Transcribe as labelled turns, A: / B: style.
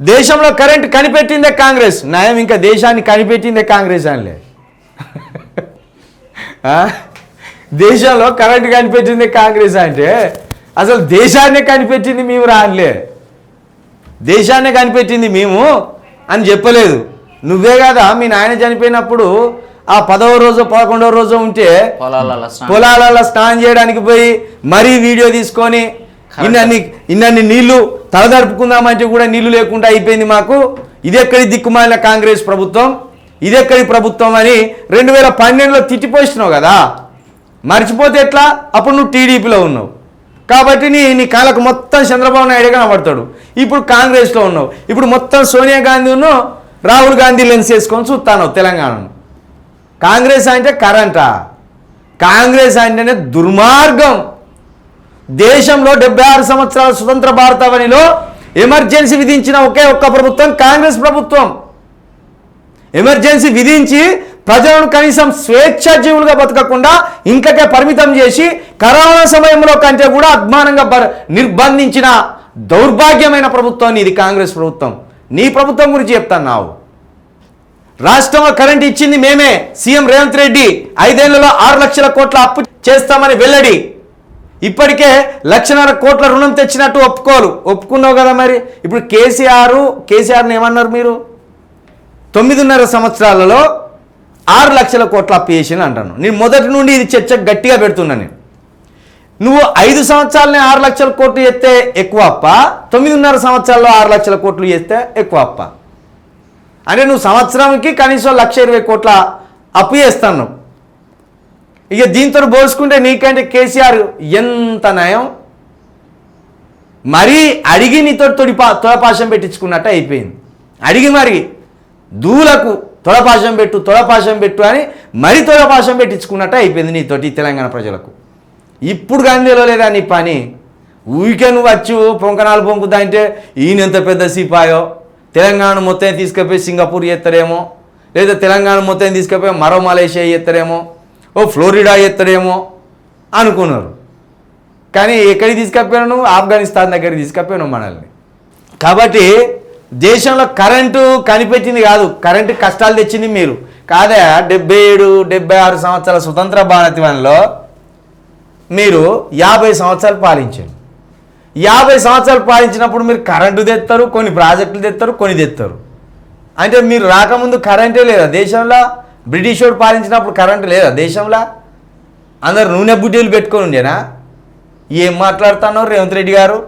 A: దేశంలో కరెంట్ కనిపెట్టిందే కాంగ్రెస్ నయం ఇంకా దేశాన్ని కనిపెట్టిందే కాంగ్రెస్ అనిలే? దేశంలో కరెంట్ కనిపెట్టింది కాంగ్రెస్ అంటే అసలు దేశాన్నే కనిపెట్టింది మేము రానిలే దేశాన్నే కనిపెట్టింది మేము అని చెప్పలేదు నువ్వే కదా మీ నాయన చనిపోయినప్పుడు ఆ పదవ రోజు పదకొండవ రోజు ఉంటే.
B: పొలాలలో స్నానం
A: చేయడానికి పోయి మరీ వీడియో తీసుకొని ఇన్నన్ని ఇన్నన్ని నీళ్ళు తలదడుపుకుందామంటే కూడా నీళ్ళు లేకుండా అయిపోయింది మాకు. ఇదెక్కడి దిక్కుమాలిన కాంగ్రెస్ ప్రభుత్వం? ఇదెక్కడి ప్రభుత్వం అని రెండు వేల పన్నెండులో తిట్టిపోయిస్తున్నావు కదా. మర్చిపోతే ఎట్లా? అప్పుడు నువ్వు టీడీపీలో ఉన్నావు. కాబట్టి నీ నీ కాళ్ళకు మొత్తం చంద్రబాబు నాయుడు కనబడతాడు. ఇప్పుడు కాంగ్రెస్లో ఉన్నావు. ఇప్పుడు మొత్తం సోనియా గాంధీ రాహుల్ గాంధీ లెన్స్ వేసుకొని చూస్తాను తెలంగాణను. కాంగ్రెస్ అంటే కరెంటా? కాంగ్రెస్ అంటేనే దుర్మార్గం. దేశంలో డెబ్బై ఆరు సంవత్సరాల స్వతంత్ర భారతావనిలో ఎమర్జెన్సీ విధించిన ఒకే ఒక్క ప్రభుత్వం కాంగ్రెస్ ప్రభుత్వం. ఎమర్జెన్సీ విధించి ప్రజలను కనీసం స్వేచ్ఛాజీవులుగా బతకకుండా ఇంకకే పరిమితం చేసి కరోనా సమయంలో కంటే కూడా అద్మానంగా నిర్బంధించిన దౌర్భాగ్యమైన ప్రభుత్వం ఇది కాంగ్రెస్ ప్రభుత్వం. నీ ప్రభుత్వం గురించి చెప్తాను రాష్ట్రంలో కరెంట్ ఇచ్చింది మేమే. సీఎం రేవంత్ రెడ్డి ఐదేళ్ళలో ఆరు లక్షల కోట్ల అప్పు చేస్తామని వెల్లడి. ఇప్పటికే లక్షన్నర కోట్ల రుణం తెచ్చినట్టు ఒప్పుకోరు ఒప్పుకున్నావు కదా మరి? ఇప్పుడు కేసీఆర్ కేసీఆర్ని ఏమన్నారు మీరు? తొమ్మిదిన్నర సంవత్సరాలలో ఆరు లక్షల కోట్ల అప్పు చేసింది అంటాను. నేను మొదటి నుండి ఇది చర్చ గట్టిగా పెడుతున్నా నేను. నువ్వు ఐదు సంవత్సరాలనే ఆరు లక్షల కోట్లు చేస్తే ఎక్కువ అప్ప? తొమ్మిదిన్నర సంవత్సరాల్లో ఆరు లక్షల కోట్లు చేస్తే ఎక్కువ అప్ప? అంటే నువ్వు సంవత్సరంకి కనీసం లక్ష ఇరవై కోట్ల అప్పు చేస్తాను ఇక దీంతో పోల్చుకుంటే నీకంటే కేసీఆర్ ఎంత నయం? మరీ అడిగి నీతో తొడిపా తొలపాశం పెట్టించుకున్నట్టు అయిపోయింది. అడిగి మరి దూలకు తొలపాశం పెట్టు తొలపాశం పెట్టు అని మరీ తొలపాశం పెట్టించుకున్నట్టు అయిపోయింది నీతోటి తెలంగాణ ప్రజలకు. ఇప్పుడు గాంధీలో లేదా నీ పని? ఊరికే నువ్వు వచ్చు పొంకనాలు పొంకుతా అంటే ఈయన ఎంత పెద్ద సిపాయో? తెలంగాణ మొత్తం తీసుకుపోయి సింగపూర్ చేస్తారేమో? లేదా తెలంగాణ మొత్తం తీసుకుపోయి మరో మలేషియా చేస్తారేమో? ఓ ఫ్లోరిడా ఎత్తడేమో అనుకున్నారు. కానీ ఎక్కడికి తీసుకపోయాను నువ్వు ఆఫ్ఘనిస్తాన్ దగ్గరికి తీసుకపోయాను మనల్ని. కాబట్టి దేశంలో కరెంటు కనిపెట్టింది కాదు. కరెంటు కష్టాలు తెచ్చింది మీరు. కాదా డెబ్బై ఏడు డెబ్బై ఆరు సంవత్సరాల స్వతంత్ర భారతవనంలో మీరు యాభై సంవత్సరాలు పాలించారు. యాభై సంవత్సరాలు పాలించినప్పుడు మీరు కరెంటు తెస్తారు కొన్ని ప్రాజెక్టులు తెస్తారు కొన్ని తెస్తారు అంటే మీరు రాకముందు కరెంటే లేదా దేశంలో? బ్రిటిష్ వాడు పాలించినప్పుడు కరెంటు లేదా దేశంలో? అందరు నూనె బుడ్డీలు పెట్టుకొని ఉండేనా? ఏం మాట్లాడుతున్నావు రేవంత్ రెడ్డి గారు?